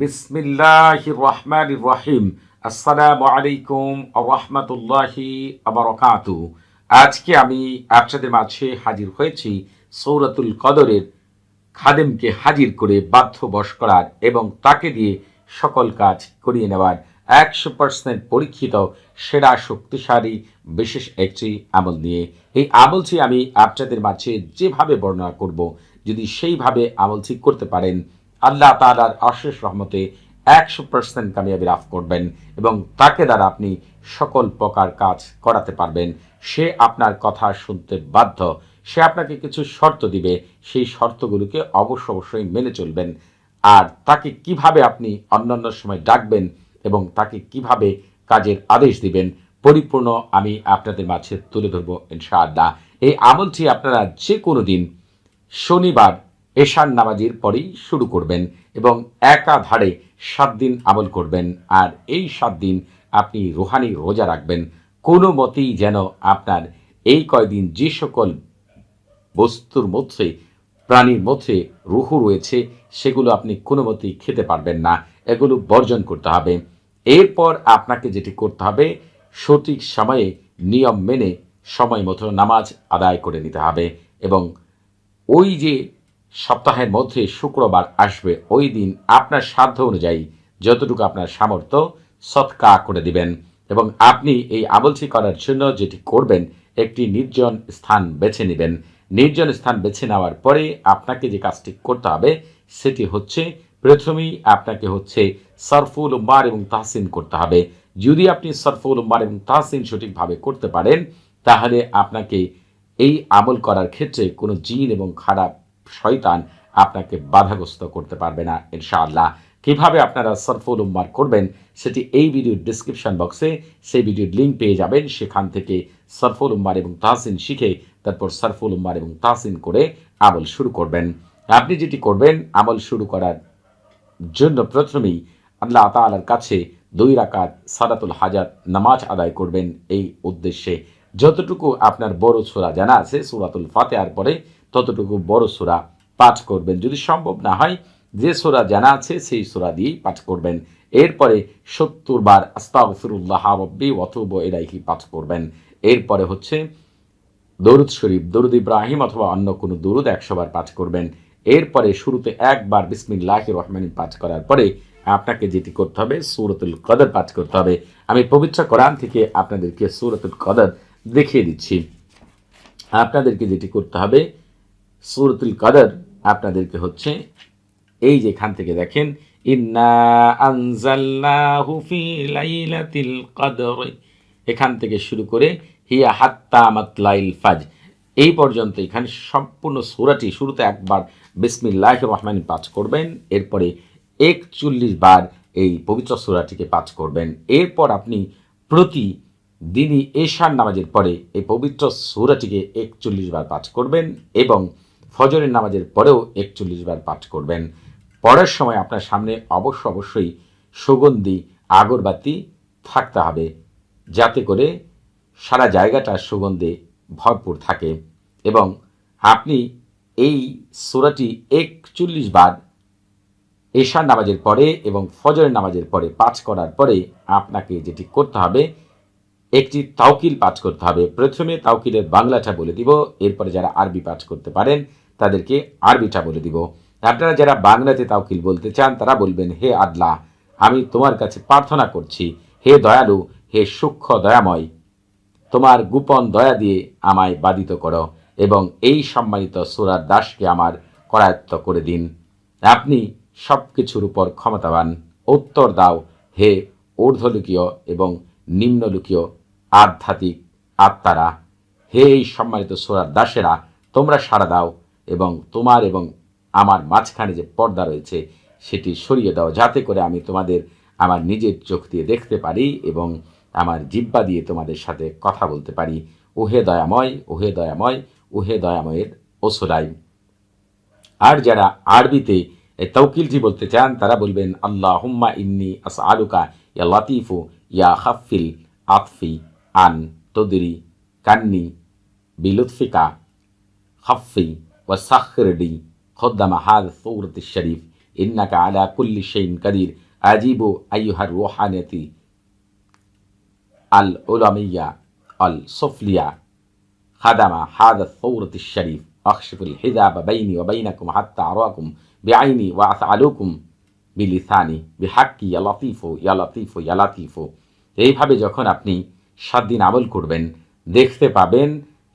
বিসমিল্লাহ রহমান রহিম। আসসালামু আলাইকুম রহমতুল্লাহি আবরকাতু আজকে আমি আপনাদের মাঝে হাজির হয়েছি সৌরাতুল কদরের খাদেমকে হাজির করে বাধ্যবশ করার এবং তাকে দিয়ে সকল কাজ করিয়ে নেওয়ার একশো পার্সেন্ট পরীক্ষিত, সেরা, শক্তিশালী, বিশেষ একটি আমল নিয়ে। এই আমলটি আমি আপনাদের মাঝে যেভাবে বর্ণনা করব, যদি সেইভাবে আমলটি করতে পারেন আল্লাহ তালার অশেষ রহমতে একশো পার্সেন্ট কামিয়াবি লাভ করবেন এবং তাকে দ্বারা আপনি সকল প্রকার কাজ করাতে পারবেন। সে আপনার কথা শুনতে বাধ্য। সে আপনাকে কিছু শর্ত দিবে। সেই শর্তগুলোকে অবশ্য অবশ্যই মেনে চলবেন। আর তাকে কীভাবে আপনি অন্যান্য সময় ডাকবেন এবং তাকে কীভাবে কাজের আদেশ দিবেন, পরিপূর্ণ আমি আপনাদের মাঝে তুলে ধরবো ইনশাআল্লাহ। এই আমলটি আপনারা যে কোনো দিন শনিবার এশান নামাজির পরেই শুরু করবেন এবং একাধারে সাত দিন আমল করবেন। আর এই সাত দিন আপনি রোহানি রোজা রাখবেন। কোনো মতেই যেন আপনার এই কয়দিন যে সকল বস্তুর মধ্যে, প্রাণীর মধ্যে রুহু রয়েছে, সেগুলো আপনি কোনো মতেই খেতে পারবেন না। এগুলো বর্জন করতে হবে। এরপর আপনাকে যেটি করতে হবে, সঠিক সময়ে নিয়ম মেনে সময় মতো নামাজ আদায় করে নিতে হবে এবং ওই যে সপ্তাহের মধ্যে শুক্রবার আসবে ওই দিন আপনার সাধ্য অনুযায়ী যতটুকু আপনার সামর্থ্য সৎকা করে দিবেন। এবং আপনি এই আমলটি করার জন্য যেটি করবেন, একটি নির্জন স্থান বেছে নেবেন। নির্জন স্থান বেছে নেওয়ার পরে আপনাকে যে কাজটি করতে হবে, সেটি হচ্ছে প্রথমেই আপনাকে হচ্ছে সরফুল উম্মার এবং তাহসিন করতে হবে। যদি আপনি সরফুল উম্মার এবং তাহসিন সঠিকভাবে করতে পারেন, তাহলে আপনাকে এই আমল করার ক্ষেত্রে কোনো জিন এবং খারাপ শয়তান আপনাকে বাধাগ্রস্ত করতে পারবে না, ইনশাআল্লাহ। কীভাবে আপনারা সরফুল উম্মার করবেন, সেটি এই ভিডিওর ডিসক্রিপশন বক্সে সেই ভিডিওর লিঙ্ক পেয়ে যাবেন। সেখান থেকে সরফুল উম্মার এবং তাহসিন শিখে, তারপর সরফুল উম্মার এবং তাহসিন করে আমল শুরু করবেন। আপনি যেটি করবেন, আমল শুরু করার জন্য প্রথমেই আল্লাহ তালার কাছে দুই রাকাত সাদাতুল হাজার নামাজ আদায় করবেন। এই উদ্দেশ্যে যতটুকু আপনার বড় সুরা জানা আছে, সুরাতুল ফাতেহার পরে ততটুকু বড় সুরা পাঠ করবেন। যদি সম্ভব না হয়, যে সুরা জানা আছে, সেই সুরা দিয়েই পাঠ করবেন। এরপরে সত্তর বার আস্তাগফিরুল্লাহ রব্বি অথব এলাইহি পাঠ করবেন। এরপরে হচ্ছে দরুদ শরীফ, দরুদ ইব্রাহিম অথবা অন্য কোনো দরুদ একশো বার পাঠ করবেন। এরপরে শুরুতে একবার বিসমিল্লাহ রহমানি পাঠ করার পরে আপনাকে যেটি করতে হবে, সুরতুল কদর পাঠ করতে হবে। আমি পবিত্র কোরআন থেকে আপনাদেরকে সুরতুল কদর দেখিয়ে দিচ্ছি। আপনাদেরকে যেটি করতে হবে সুরতুল কদর আপনাদেরকে হচ্ছে এই যে এখান থেকে দেখেন, ইন্না এখান থেকে শুরু করে, হিয়া হাত্তা মাতলাইল ফাজ এই পর্যন্ত এখানে সম্পূর্ণ সুরাটি শুরুতে একবার বিসমিল্লাহ রহমান পাঠ করবেন, এরপরে একচল্লিশ বার এই পবিত্র সুরাটিকে পাঠ করবেন। এরপর আপনি প্রতি দিনই এশার নামাজের পরে এই পবিত্র সুরাটিকে একচল্লিশ বার পাঠ করবেন এবং ফজরের নামাজের পরেও একচল্লিশ বার পাঠ করবেন। পড়ার সময় আপনার সামনে অবশ্য অবশ্যই সুগন্ধি, আগরবাতি থাকতে হবে, যাতে করে সারা জায়গাটা সুগন্ধে ভরপুর থাকে। এবং আপনি এই সুরাটি একচল্লিশ বার এশার নামাজের পরে এবং ফজরের নামাজের পরে পাঠ করার পরে আপনাকে যেটি করতে হবে, একটি তাওকিল পাঠ করতে হবে। প্রথমে তাওকিলের বাংলাটা বলে দিব, এরপরে যারা আরবি পাঠ করতে পারেন তাদেরকে আরবিটা বলে দিব। আপনারা যারা বাংলাতে তাওকিল বলতে চান, তারা বলবেন, হে আদলা আমি তোমার কাছে প্রার্থনা করছি, হে দয়ালু, হে সূক্ষ্ম দয়াময়, তোমার গোপন দয়া দিয়ে আমায় বাধিত করো এবং এই সম্মানিত সুরার দাসকে আমার করায়ত্ত করে দিন। আপনি সব কিছুর উপর ক্ষমতাবান। উত্তর দাও, হে ঊর্ধ্বলুকীয় এবং নিম্নলুকীয় আধ্যাত্মিক আত্মারা। হে এই সম্মানিত সোরার দাসেরা, তোমরা সাড়া দাও। এবং তোমার এবং আমার মাঝখানে যে পর্দা রয়েছে, সেটি সরিয়ে দাও, যাতে করে আমি তোমাদের আমার নিজের চোখ দিয়ে দেখতে পারি এবং আমার জিব্বা দিয়ে তোমাদের সাথে কথা বলতে পারি। ওহে দয়াময় ওহে দয়াময়, ওহে দয়াময়ের ওসরাই আর যারা আরবিতে এই তৌকিলটি বলতে চান, তারা বলবেন আল্লাহ হুম্মা ইন্নি আস আলুকা ইয়া লাতিফু ইয়া হাফিল আতফি আন তদরি কান্নি বিলুৎফিকা হাফি ও সাখরডি খদ্দামা হাদ সৌরত শরীফ ইন্নাকা আলা কুল্লি শাইইন কাদির আজিবু আইয়ুহার রুহানাতি আল উলামিয়া আল সুফলিয়া خدم هذا الثورة الشريف أخشف الحجاب بيني وبينكم حتى أراكم بعيني وأسألكم বিলিসানি বিহাক্কি ইয়া লতিফু ইয়া লতিফু ইয়া লতিফু এইভাবে যখন আপনি সাত দিন আমল করবেন দেখতে পাবেন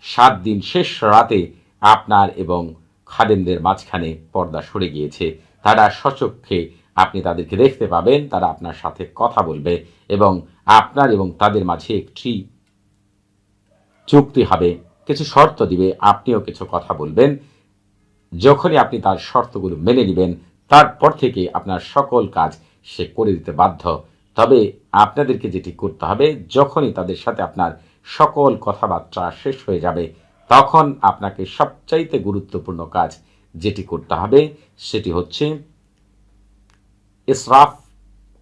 সাত দিন শেষ রাতে আপনার এবং খাদেমদের মাঝখানে পর্দা সরে গিয়েছে। তারা সচক্ষে আপনি তাদেরকে দেখতে পাবেন, তারা আপনার সাথে কথা বলবে এবং আপনার এবং তাদের মাঝে একটি চুক্তি হবে। কিছু শর্ত দিবে, আপনিও কিছু কথা বলবেন। যখনই আপনি তার শর্তগুলো মেনে নেবেন, তারপর থেকে আপনার সকল কাজ সে করে দিতে বাধ্য। তবে আপনাদেরকে যেটি করতে হবে, যখনই তাদের সাথে আপনার সকল কথাবার্তা শেষ হয়ে যাবে তখন আপনাকে সবচাইতে গুরুত্বপূর্ণ কাজ যেটি করতে হবে, সেটি হচ্ছে ইসরাফ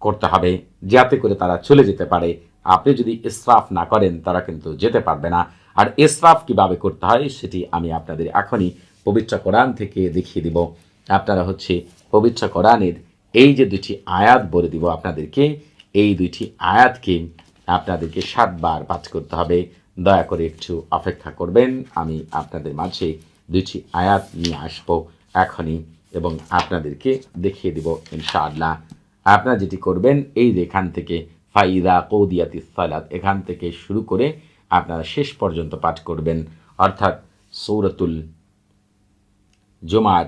করতে হবে, যাতে করে তারা চলে যেতে পারে। আপনি যদি ইসরাফ না করেন, তারা কিন্তু যেতে পারবে না। আর ইসরাফ কীভাবে করতে হয়, সেটি আমি আপনাদের এখনই পবিত্র কোরআন থেকে দেখিয়ে দিব। আপনারা হচ্ছে পবিত্র কোরআনের এই যে দুটি আয়াত বলে দিব আপনাদেরকে, এই দুইটি আয়াতকে আপনাদেরকে সাতবার পাঠ করতে হবে। দয়া করে একটু অপেক্ষা করবেন। আমি আপনাদের মাঝে দুইটি আয়াত নিয়ে আসব এখনই এবং আপনাদেরকে দেখিয়ে দিব ইনশাআল্লাহ। আপনারা যেটি করবেন, এই যে এখান থেকে ফাইদা কৌদিয়াতি সালাত, এখান থেকে শুরু করে আপনারা শেষ পর্যন্ত পাঠ করবেন। অর্থাৎ সৌরতুল জুমার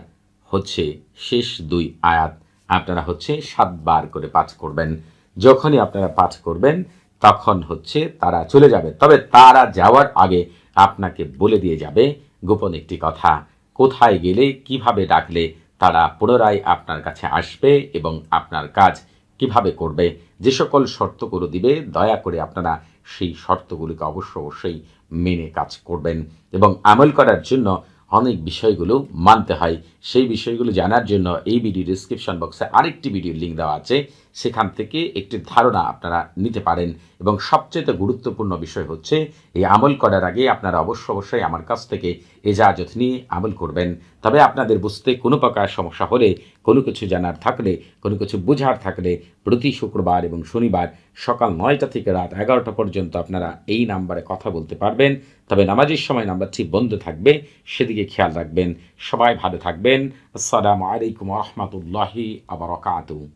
হচ্ছে শেষ দুই আয়াত, আপনারা হচ্ছে সাতবার করে পাঠ করবেন। যখনই আপনারা পাঠ করবেন তখন হচ্ছে তারা চলে যাবে। তবে তারা যাওয়ার আগে আপনাকে বলে দিয়ে যাবে, গোপন একটি কথা, কোথায় গেলে, কীভাবে ডাকলে তারা পুনরায় আপনার কাছে আসবে এবং আপনার কাজ কীভাবে করবে, যে সকল শর্তগুলো দিবে, দয়া করে আপনারা সেই শর্তগুলিকে অবশ্য অবশ্যই মেনে কাজ করবেন এবং আমল করার জন্য অনেক বিষয়গুলো মানতে হয়। সেই বিষয়গুলো জানার জন্য এই ভিডিও ডিসক্রিপশন বক্সে আরেকটি ভিডিও লিঙ্ক দেওয়া আছে। সেখান থেকে একটি ধারণা আপনারা নিতে পারেন এবং সবচেয়ে গুরুত্বপূর্ণ বিষয় হচ্ছে, এই আমল করার আগে আপনারা অবশ্য অবশ্যই আমার কাছ থেকে এজাজত নিয়ে আমল করবেন। তবে আপনাদের বুঝতে কোনো প্রকার সমস্যা হলে কোনো কিছু জানার থাকলে, কোনো কিছু বোঝার থাকলে প্রতি শুক্রবার এবং শনিবার সকাল নয়টা থেকে রাত এগারোটা পর্যন্ত আপনারা এই নাম্বারে কথা বলতে পারবেন। তবে নামাজের সময় নাম্বারটি বন্ধ থাকবে, সেদিকে খেয়াল রাখবেন। সবাই ভালো থাকবেন। আসসালামু আলাইকুম রহমতুল্লাহি আবরকাতু